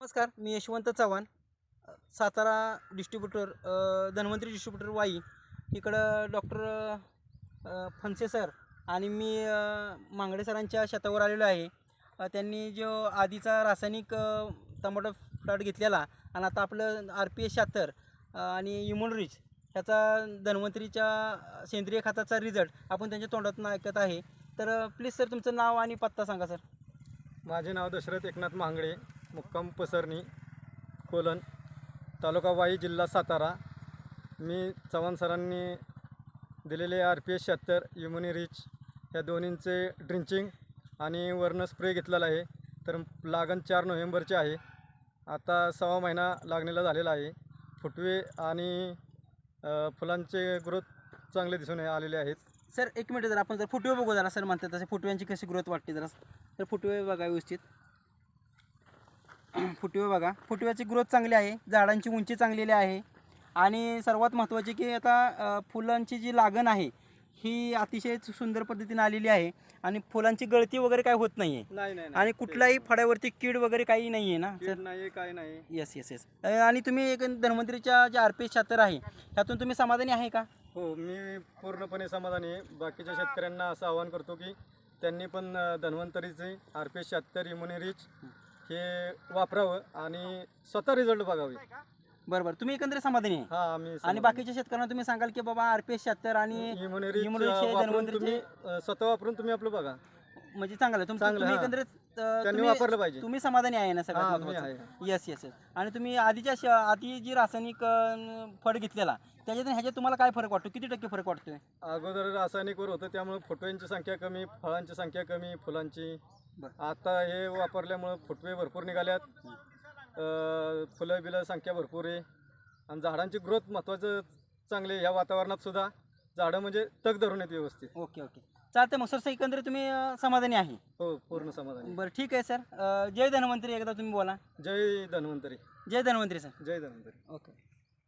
नमस्कार मी Yashwant Chavan Satara distributor Dhanvantari Dhanvantari distributor Wai इकडं डॉक्टर फनसे सर आणि मी मांगडे सरांच्या शेतावर आलेलो आहे. त्यांनी जो आधीचा रासायनिक टमाटो प्लॉट घेतलेला आणि आता आपलं आर पी एस शहात्तर आणि इम्युन ह्याचा धन्वंतरीच्या सेंद्रिय खताचा रिझल्ट आपण त्यांच्या तोंडातून ऐकत आहे. तर प्लीज सर तुमचं नाव आणि पत्ता सांगा सर. माझे नाव दशरथ एकनाथ महांगडे मुक्काम पसरणी कोलन तालुका वाई जिल्हा सातारा. मी चव्हाण सरांनी दिलेले आर पी एस शहात्तर इम्युनी रिच या दोन्हींचे ड्रिंचिंग आणि वर्ण स्प्रे घेतलेला आहे. तर लागण चार नोव्हेंबरचे आहे. आता सव्वा महिना लागणीला झालेला आहे. फुटवे आणि फुलांचे ग्रोथ चांगले दिसून आलेले आहेत. सर एक मिनिट जर आपण जर फुटवे बघू जरा सर म्हणतात तसे फुटव्यांची कशी ग्रोथ वाटते जरा. तर फुटवे बघा व्यवस्थित. फुटवे बघा. फुटव्याची ग्रोथ चांगली आहे. झाडांची उंची चांगलेली आहे. आणि सर्वात महत्त्वाचे की आता फुलांची जी लागण आहे ही अतिशय सुंदर पद्धतीने आलेली आहे. आणि फुलांची गळती वगैरे काय होत नाही आहे नाही नाही. आणि कुठल्याही फळ्यावरती कीड वगैरे काही नाही आहे ना नाही काय नाही येस येस येस आणि तुम्ही एक धन्वंतरीच्या जे आर पी एस शातर आहे त्यातून तुम्ही समाधानी आहे का? हो मी पूर्णपणे समाधानी आहे. बाकीच्या शेतकऱ्यांना असं आवाहन करतो की त्यांनी पण धन्वंतरीचे आर पी एस शहात्तर इम्युनी रिच हे वापरावं आणि स्वतः रिझल्ट बघावे. बरं बरं तुम्ही एकंदरीत समाधानी आहे? हा आम्ही आणि बाकीच्या शेतकऱ्यांना तुम्ही सांगाल की बाबा आर पी एस शहात्तर आणि धन्वंतरीचे- अ, स्वतः वापरून तुम्ही आपलं बघा. म्हणजे चांगलं आहे. तुमचं चांगलं, तुम्ही हा. एकंदरीत अं, त्यांनी तुम्ही- वापरलं पाहिजे. तुम्ही समाधानी आहे ना हा सगळ्यात मी येस येस येस आणि तुम्ही आधीच्या श- आधी जी रासायनिक अं, फळ घेतलेला त्याच्यात आणि ह्याच्यात तुम्हाला काय फरक वाटतो? किती टक्के फरक वाटतोय? अगोदर रासायनिकवर होतं त्यामुळे फुटव्यांची संख्या कमी फळांची संख्या कमी फुलांची. आता हे वापरल्यामुळं फुटवे भरपूर निघाल्यात. फुलं बिलं संख्या भरपूर आहे. आणि झाडांची ग्रोथ महत्त्वाचं चांगले ह्या वातावरणात सुद्धा. झाडं म्हणजे तग धरून आहेत व्यवस्थित. Okay okay. चालतंय मग. सर एकंदरीत तुम्ही अं, समाधानी आहे? हो पूर्ण समाधानी. बरं ठीक आहे सर. अं, जय धन्वंतरी एकदा तुम्ही बोला. जय धन्वंतरी. जय धन्वंतरी सर. जय धन्वंतरी. ओके.